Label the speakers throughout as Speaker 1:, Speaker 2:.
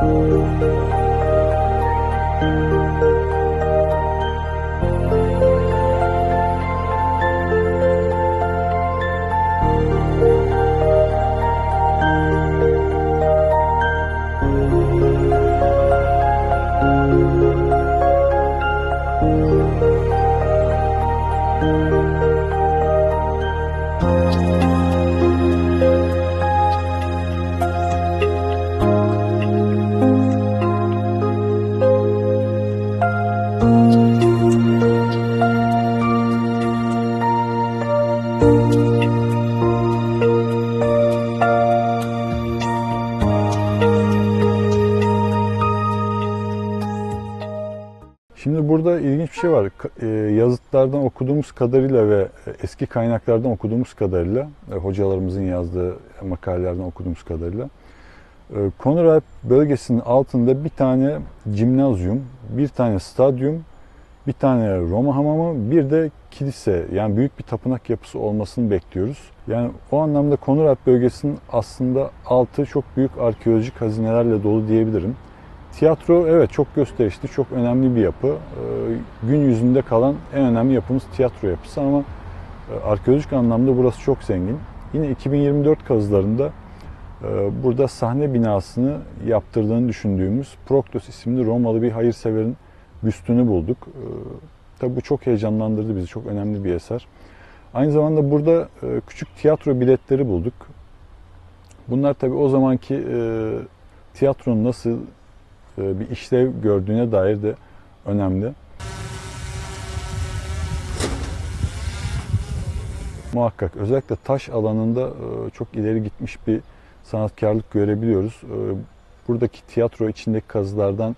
Speaker 1: Música burada ilginç bir şey var. E, Yazıtlardan okuduğumuz kadarıyla ve eski kaynaklardan okuduğumuz kadarıyla, e, hocalarımızın yazdığı makalelerden okuduğumuz kadarıyla, e, Konrad bölgesinin altında bir tane cimnazyum, bir tane stadyum, bir tane Roma hamamı, bir de kilise yani büyük bir tapınak yapısı olmasını bekliyoruz. Yani o anlamda Konrad bölgesinin aslında altı çok büyük arkeolojik hazinelerle dolu diyebilirim. Tiyatro evet çok gösterişli, çok önemli bir yapı. Ee, Gün yüzünde kalan en önemli yapımız tiyatro yapısı ama e, arkeolojik anlamda burası çok zengin. Yine 2024 kazılarında e, burada sahne binasını yaptırdığını düşündüğümüz Proktos isimli Romalı bir hayırseverin büstünü bulduk. Ee, Tabii bu çok heyecanlandırdı bizi, çok önemli bir eser. Aynı zamanda burada e, küçük tiyatro biletleri bulduk. Bunlar tabii o zamanki e, tiyatronun nasıl e, bir işlev gördüğüne dair de önemli. Muhakkak özellikle taş alanında e, çok ileri gitmiş bir sanatkarlık görebiliyoruz. E, Buradaki tiyatro içindeki kazılardan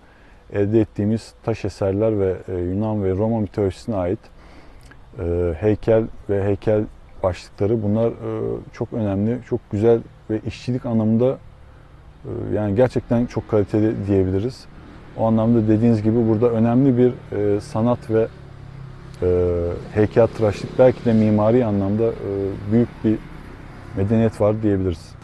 Speaker 1: elde ettiğimiz taş eserler ve e, Yunan ve Roma mitolojisine ait heykel ve heykel başlıkları bunlar çok önemli, çok güzel ve işçilik anlamında yani gerçekten çok kaliteli diyebiliriz. O anlamda dediğiniz gibi burada önemli bir e, sanat ve e, heykeltıraşlık belki de mimari anlamda e, büyük bir medeniyet var diyebiliriz.